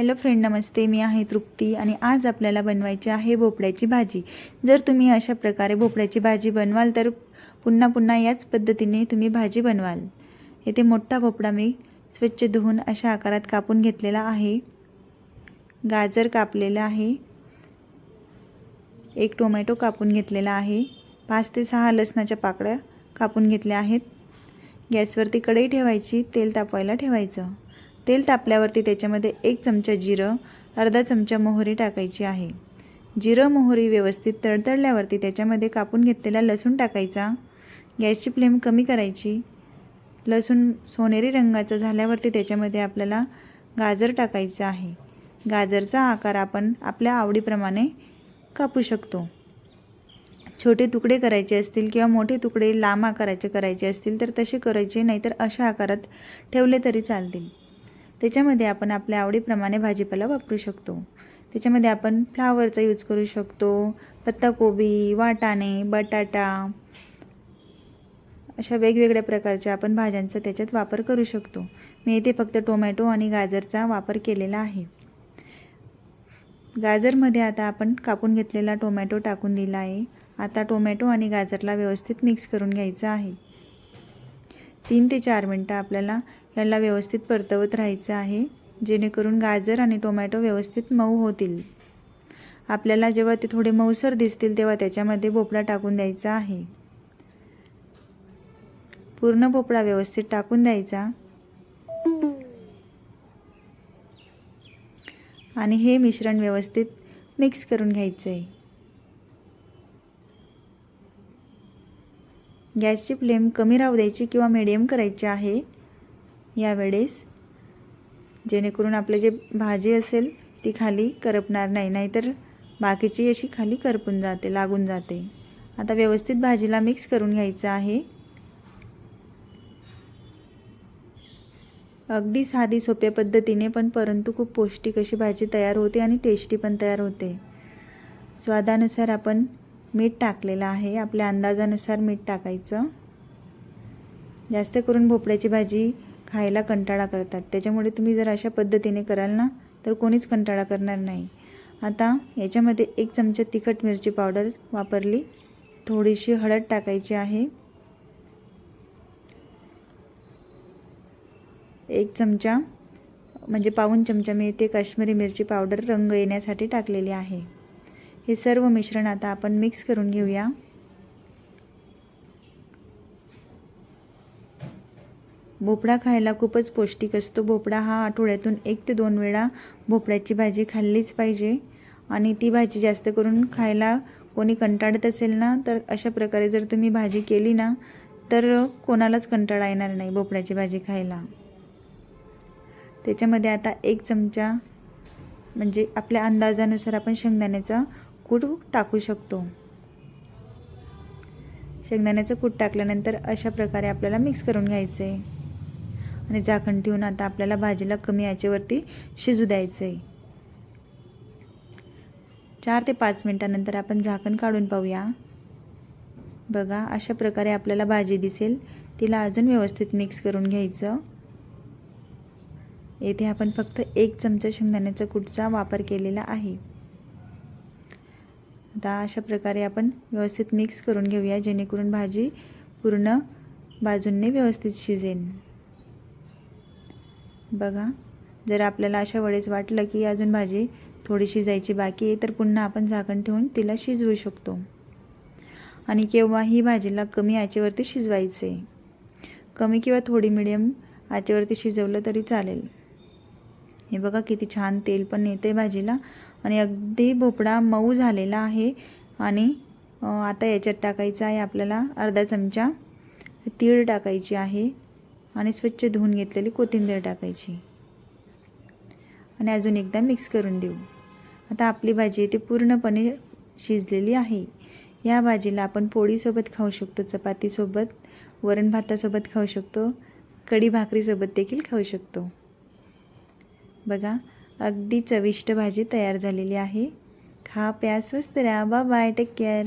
Hello friend नमस्ते. मी आहे तृप्ती आणि आज आपल्याला बनवायची आहे भोपळ्याची भाजी. जर तुम्ही अशा प्रकारे भोपळ्याची भाजी बनवाल तर पुन्हा पुन्हा याच पद्धतीने तुम्ही भाजी बनवाल. येथे मोठा भोपळा मी स्वच्छ धुवून अशा आकारात कापून घेतलेला आहे. गाजर कापलेलं आहे. एक टोमॅटो कापून घेतलेला आहे. पाच ते सहा लसणाच्या पाकळ्या कापून घेतल्या आहेत. गॅसवरती कढई ठेवायची तेल तापवायला ठेवायचं. तेल तापल्यावरती त्याच्यामध्ये एक चमचा जिरं अर्धा चमचा मोहरी टाकायची आहे. जिरं मोहरी व्यवस्थित तडतडल्यावरती त्याच्यामध्ये कापून घेतलेला लसूण टाकायचा. गॅसची फ्लेम कमी करायची. लसूण सोनेरी रंगाचं झाल्यावरती त्याच्यामध्ये आपल्याला गाजर टाकायचं आहे. गाजरचा आकार आपण आपल्या आवडीप्रमाणे कापू शकतो. छोटे तुकडे करायचे असतील किंवा मोठे तुकडे लांब आकाराचे करायचे असतील तर तसे करायचे नाहीतर अशा आकारात ठेवले तरी चालतील. त्याच्यामध्ये आपण आपल्या आवडीप्रमाणे भाजीपाला वापरू शकतो. त्याच्यामध्ये आपण फ्लावरचा यूज करू शकतो. पत्ताकोबी वाटाणे बटाटा अशा वेगवेगळ्या प्रकारच्या आपण भाज्यांचा त्याच्यात वापर करू शकतो. मी इथे फक्त टोमॅटो आणि गाजरचा वापर केलेला आहे. गाजरमध्ये आता आपण कापून घेतलेला टोमॅटो टाकून दिला आहे. आता टोमॅटो आणि गाजरला व्यवस्थित मिक्स करून घ्यायचं आहे. तीन ते चार मिनटं आपल्याला याला व्यवस्थित परतवत राहायचं आहे जेणेकरून गाजर आणि टोमॅटो व्यवस्थित मऊ होतील. आपल्याला जेव्हा ते थोडे मऊसर दिसतील तेव्हा त्याच्यामध्ये भोपळा टाकून द्यायचा आहे. पूर्ण भोपळा व्यवस्थित टाकून द्यायचा. आणि हे मिश्रण व्यवस्थित मिक्स करून घ्यायचं आहे गॅसची फ्लेम कमी राहू द्यायची किंवा मिडियम करायची आहे यावेळेस. जेणेकरून आपले जे भाजी असेल ती खाली करपणार नाही नाहीतर बाकीची अशी खाली करपून जाते लागून जाते. आता व्यवस्थित भाजीला मिक्स करून घ्यायचं आहे. अगदी साधी सोप्या पद्धतीने पण परंतु खूप पौष्टिक अशी भाजी तयार होते आणि टेस्टी पण तयार होते. स्वादानुसार आपण मीठ टाकलेलं आहे. आपल्या अंदाजानुसार मीठ टाकायचं. जास्त करून भोपळ्याची भाजी खायला कंटाळा करतात. त्याच्यामुळे तुम्ही जर अशा पद्धतीने कराल ना तर कोणीच कंटाळा करणार नाही. आता याच्यामध्ये एक चमचा तिखट मिरची पावडर वापरली. थोडीशी हळद टाकायची आहे. एक चमचा म्हणजे पाऊन चमचा मी ते काश्मीरी मिरची पावडर रंग येण्यासाठी टाकलेली आहे. हे सर्व मिश्रण आता आपण मिक्स करून घेऊया. भोपळा खायला खूपच पौष्टिक असतो. भोपळा हा आठवड्यातून एक ते दोन वेळा भोपळ्याची भाजी खाल्लीच पाहिजे आणि ती भाजी जास्त करून खायला कोणी कंटाळत असेल ना तर अशा प्रकारे जर तुम्ही भाजी केली ना तर कोणालाच कंटाळा येणार नाही भोपळ्याची भाजी खायला. त्याच्यामध्ये आता एक चमचा म्हणजे आपल्या अंदाजानुसार आपण शेंगदाण्याचा कूट टाकू शकतो. शेंगदाण्याचं कूट टाकल्यानंतर अशा प्रकारे आपल्याला मिक्स करून घ्यायचं आहे आणि झाकण ठेवून आता आपल्याला भाजीला कमी याच्यावरती शिजू द्यायचं आहे चार ते पाच मिनटानंतर आपण झाकण काढून पाहूया. बघा अशा प्रकारे आपल्याला भाजी दिसेल. तिला अजून व्यवस्थित मिक्स करून घ्यायचं. येथे आपण फक्त एक चमचा शेंगदाण्याचा कूटचा वापर केलेला आहे. आता अशा प्रकारे आपण व्यवस्थित मिक्स करून घेऊया जेणेकरून भाजी पूर्ण बाजूंनी व्यवस्थित शिजेल. बघा जर आपल्याला अशा वेळेस वाटलं की अजून भाजी थोडी शिजायची बाकी आहे तर पुन्हा आपण झाकण ठेवून तिला शिजवू शकतो. आणि केव्हा ही भाजीला कमी आचेवरती शिजवायचे. कमी किंवा थोडी मिडियम आचेवरती शिजवलं तरी चालेल. हे बघा किती छान तेल पण येते भाजीला. आणि अगदी भोपळा मऊ झालेला आहे. आणि आता याच्यात टाकायचा आहे आपल्याला अर्धा चमचा तीळ टाकायची आहे. आणि स्वच्छ धुवून घेतलेली कोथिंबीर टाकायची. आणि अजून एकदा मिक्स करून देऊ. आता आपली भाजी ती पूर्णपणे शिजलेली आहे. या भाजीला आपण पोळीसोबत खाऊ शकतो चपातीसोबत वरण भातासोबत खाऊ शकतो कढी भाकरीसोबत देखील खाऊ शकतो. बघा अगदी चविष्ट भाजी तयार झालेली आहे. खा प्या स्वस्त राहा. बा बाय टेक केअर